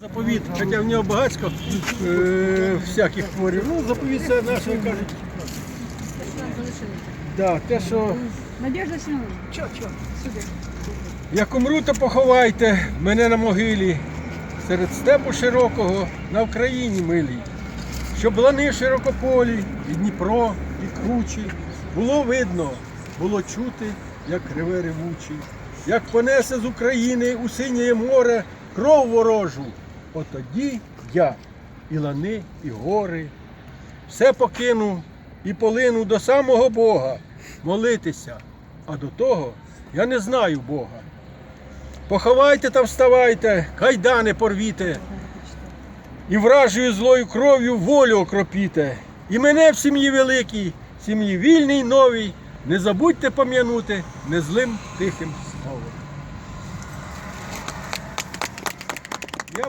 Заповіт, хоча в нього багатько е, всяких творів. Ну, заповіт це наше, як кажуть. Да, те, що Надежда Семеновна, Чо, чо? сюди. як умру, то поховайте мене на могилі серед степу широкого на Україні милій. Щоб лани широкополі, і Дніпро, і кручі, було видно, було чути, як реве ревучий, як понесе з України у синє море кров ворожу. Отоді я і лани, і гори, все покину і полину до самого Бога молитися, а до того я не знаю Бога. Поховайте та вставайте, кайдани порвіте, і вражою злою кров'ю волю окропіте. І мене в сім'ї великій, сім'ї вільній новій, не забудьте пом'янути незлим тихим словом. Я